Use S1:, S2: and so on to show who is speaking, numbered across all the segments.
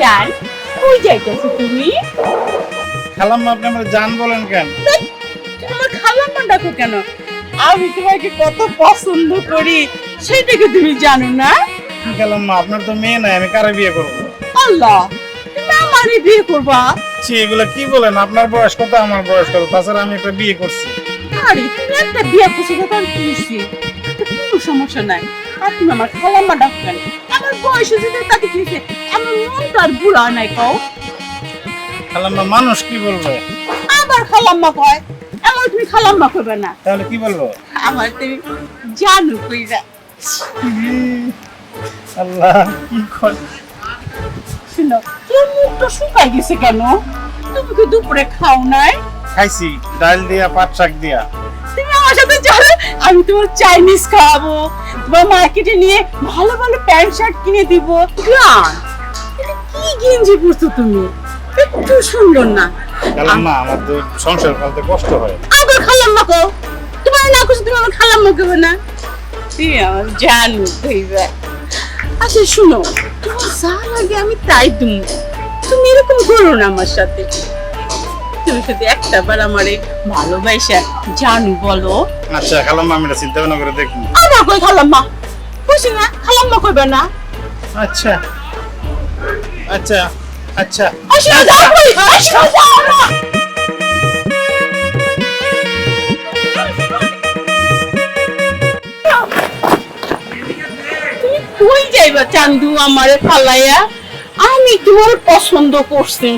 S1: যান কই যাইতেছো তুমি?
S2: খালাম আপনি আমার জান বলেন কেন?
S1: আমার খালাম্মা ডাকো কেন? আমি তোমাকে কত পছন্দ করি সেটাকে তুমি জানো না?
S2: কি খালাম আপনার তো মেয়ে নাই আমি কারে বিয়ে করব?
S1: আল্লাহ তুমি আমারই বিয়ে করবা?
S2: ছি এগুলা কি বলেন? আপনার বয়স কত আমার বয়স কত? তাছাড়া আমি একটা বিয়ে করছি।
S1: আরে তুমি একটা বিয়ে করছ তার কি সমস্যা নাই। তুমি আমার খালাম্মা ডাকো কেন আমার বয়স হয়েছে তাতে কি হয়েছে? আমার মন তো আর বুড়া নাই কও।
S2: খালাম মানুষ কি বলবে?
S1: আবার খালাম্মা কয়। আমার তুমি খালাম্মা করবে না।
S2: তাহলে কি বলব?
S1: আমার তুমি জানো কইরা।
S2: আল্লাহ কি কর
S1: শুনো তোর মুখটা শুকাই গেছে কেন? তুমি কি দুপুরে খাও নাই?
S2: খাইছি ডাল দিয়া পাট শাক দিয়া।
S1: তুমি আমার সাথে চলো আমি তোমার চাইনিজ খাওয়াবো তোমার মার্কেটে নিয়ে ভালো ভালো প্যান্ট শার্ট কিনে দিব। জান কি গেঞ্জি পরছো তুমি? একটু সুন্দর না।
S2: খালাম না আমার তো সংসার ফেলতে কষ্ট হয়।
S1: আবার খালাম্মা কো তোমার না খুশি তুমি আমার খালাম্মা কেবে না? তুমি আমার জানো কইবে আচ্ছা শুনো তোমার যা লাগে আমি তাই তুমি। তুমি এরকম করো না আমার সাথে। তুমি যদি একটা বার আমারে ভালোবাসা জানু বলো।
S2: আচ্ছা খালাম আমি চিন্তা ভাবনা করে দেখব
S1: কই খালাম্মা? না খালাম্মা কইবে না।
S2: আচ্ছা আচ্ছা আচ্ছা।
S1: কই যাইবা চান্দু আমারে ফালাইয়া? আমি তোমার পছন্দ করছি।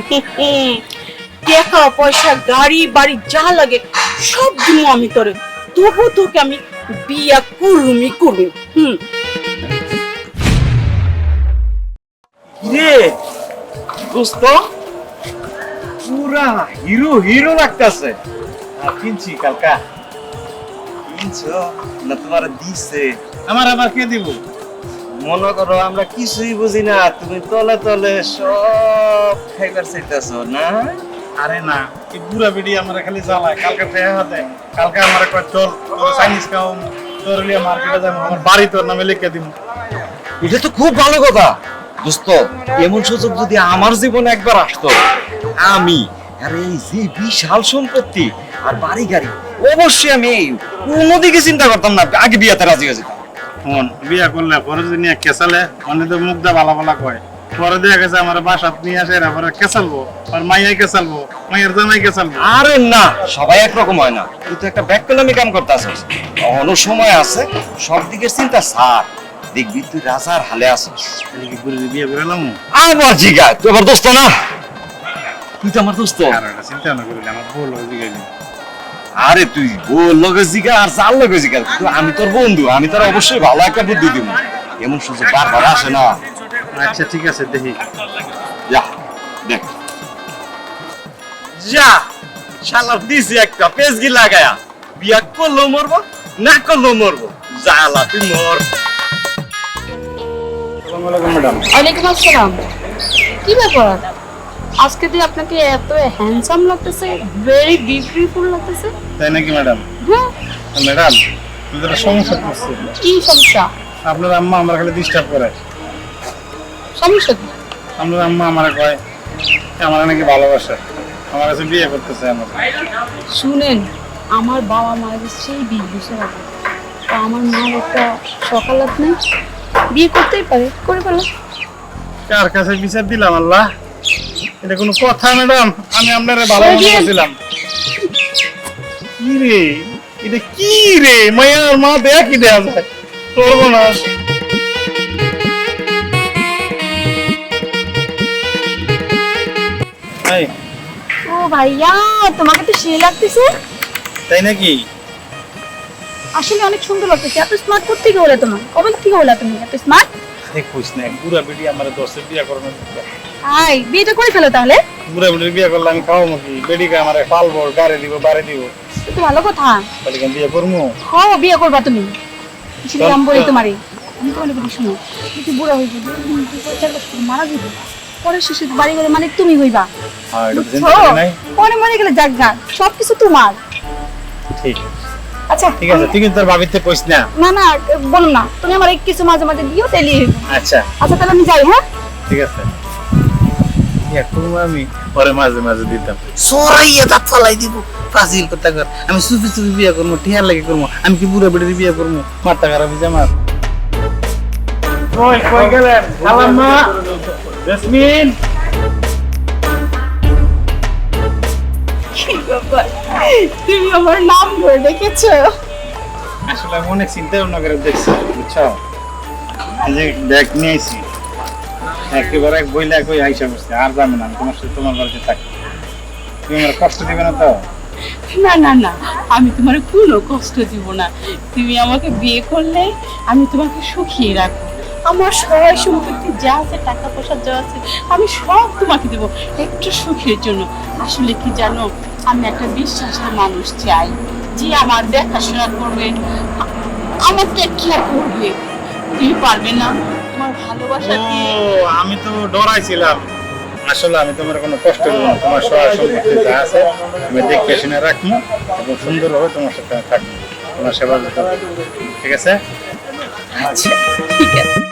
S1: টাকা পয়সা গাড়ি, বাড়ি, যা লাগে, সব দিব আমি তোরে। তবু তোকে আমি বিয়া করুমি করুম, হুম।
S3: রে দোস্ত, পুরা হিরো হিরো লাগতেছে।
S2: কিনছি কালকা।
S3: না তোমার দিছে।
S2: আমার আবার কে দিব?
S3: মনে করো আমরা কিছুই বুঝি না, তুমি তলে তলে সব খাইবার চাইতেছ, না?
S2: আরে না এই বুড়া বিড়ি আমার খালি জ্বালায়। কালকে হাতে কালকে আমার কয় চল চাইনিজ খাও তোর মার্কেটে যাব আমার বাড়ি তোর নামে লিখে দিব
S3: এটা তো খুব ভালো কথা। দোস্ত এমন সুযোগ যদি আমার জীবনে একবার আসতো আমি আর এই যে বিশাল সম্পত্তি আর বাড়ি গাড়ি অবশ্যই আমি এই কোনো দিকে চিন্তা করতাম না আগে বিয়াতে রাজি হয়ে যেতাম।
S2: বিয়া করলে পরে যদি নিয়ে কেসালে তো মুখ দা ভালো ভালো কয় পরে দেখা গেছে আমার বাসাত নিয়ে আসে কেসালবো আর মাইয়াই কেসালবো মাইয়ের জামাই কেসালবো
S3: আরে না সবাই একরকম হয় না। তুই তো একটা ব্যাককলমি কাম করতে আসিস সময় আছে সব দিকের চিন্তা সার। দেখবি তুই রাজার হালে আসিস
S2: কি বিয়ে করে এলাম
S3: আমার জিগা তুই আমার দোস্ত না? তুই তো আমার দোস্ত।
S2: চিন্তা না করিলে আমার জিগাইলি
S3: আরে তুই বল লগে জিগা আর চাল লগে জিগা? তুই আমি তোর বন্ধু আমি তোর অবশ্যই ভালো একটা বুদ্ধি দিব। এমন সুযোগ বারবার আসে না।
S2: আচ্ছা ঠিক আছে দেখি।
S3: যা দেখ। যা শালার দিছি একটা পেজগি লাগায়া। বিয়া করল মরবো না করল মরবো। জালা তুই মর।
S4: ওয়ালাইকুম আসসালাম। কি ব্যাপার? আজকে দিয়ে আপনাকে এত হ্যান্ডসাম লাগতেছে ভেরি বিউটিফুল লাগতেছে।
S2: তাই নাকি ম্যাডাম?
S4: হ্যাঁ।
S2: ম্যাডাম সমস্যা করছে।
S4: কি সমস্যা?
S2: আপনার আম্মা আমার খালি ডিস্টার্ব করে।
S4: সমস্যা কি?
S2: আপনার আম্মা আমার কয় আমার নাকি ভালোবাসে আমার কাছে বিয়ে করতেছে আমার।
S4: শুনেন আমার বাবা মায়ের সেই বছর আগে তো আমার মার একটা সকালাত নেই বিয়ে করতেই পারে করে ফেলো
S2: কার কাছে বিচার দিলাম আল্লাহ? এটা কোনো কথা ম্যাডাম। আমি আপনার ভালো করছিলাম কি রে? এটা কি রে? মায়ার মা দেয়া কি দেয়া যায়? সর্বনাশ এই,
S4: ও ভাইয়া তোমাকে তো সেই লাগতেছে।
S2: তাই নাকি?
S4: আসলে অনেক সুন্দর লাগতেছে এত স্মার্ট করতে কি হলো তোমার? কবে থেকে হলো তুমি এত স্মার্ট
S2: দেখিস না বুড়া বেটি আমার দশে বিয়ে করবে
S4: আই বিয়েটা করে ফেলো তাহলে।
S2: বুড়া বেটির বিয়ে করলে আমি খাওয়াবো কি বেটিকে আমার পালবো গাড়ি দিব বাড়ি দিব।
S4: তো ভালো কথা।
S2: তাহলে কি আমি বিয়ে করব
S4: হ বিয়ে করবা তুমি। সেটা আমি বলি তোমারে। আমি তোমার বলি শুনো। তুই বুড়া হয়ে যাবে পরে মারা যাবে। পরে বাড়ি ঘরে মালিক তুমি হইবা।
S2: হ্যাঁ
S4: পরে মরে গেলে সবকিছু তোমার।
S2: ঠিক।
S4: আচ্ছা
S2: ঠিক আছে তুই কিন্তু তোর ভাবিতে কইস না।
S4: না না বলো না তুমি আমার কিছু মাঝে মাঝে দিও তাইলে
S2: আচ্ছা।
S4: আচ্ছা তাহলে আমি যাই হ্যাঁ?
S2: ঠিক আছে। আমি পরে মাঝে মাঝে দিতাম।
S5: সরাইয়া দাঁত ফালাই দিব। ফাজিল কথা কর। আমি সুফি সুফি বিয়ে করব টিয়ার লাগে করব আমি কি বুড়া বেড়ে বিয়ে করব
S2: মাথা খারাপ হয়েছে আমার। কই কই গেলেন? খালাম্মা জেসমিন
S1: কি তুমি আমার নাম ধরে ডেকেছো
S2: আসলে আমি অনেক চিন্তা ভাবনা করে দেখছি বুঝছ? এই যে ব্যাগ নিয়ে আইছি একেবারে এক বইলে কই আইসা বসছে আর যাবে না আমি তোমার সাথে তোমার বাড়িতে থাকি তুমি আমার কষ্ট দিবে না তো?
S1: না না না আমি তোমার কোনো কষ্ট দিব না। তুমি আমাকে বিয়ে করলে আমি তোমাকে সুখিয়ে রাখব। আমার সবাই সম্পত্তি যা আছে টাকা পয়সা যা আছে আমি সব তোমাকে দেবো একটু সুখের জন্য। আসলে কি জানো আমি একটা বিশ্বাসের মানুষ চাই যে আমার দেখাশোনা করবে আমার টেক কেয়ার করবে তুমি পারবে না। তোমার ভালোবাসা দিয়ে
S2: আমি তো ডরাইছিলাম। আসলে আমি তোমার কোনো কষ্ট দেবো না তোমার সহায় সম্পত্তি যা আছে আমি দেখে শুনে রাখব এবং সুন্দরভাবে তোমার সাথে থাকব। তোমার সেবা ঠিক আছে?
S1: আচ্ছা ঠিক আছে।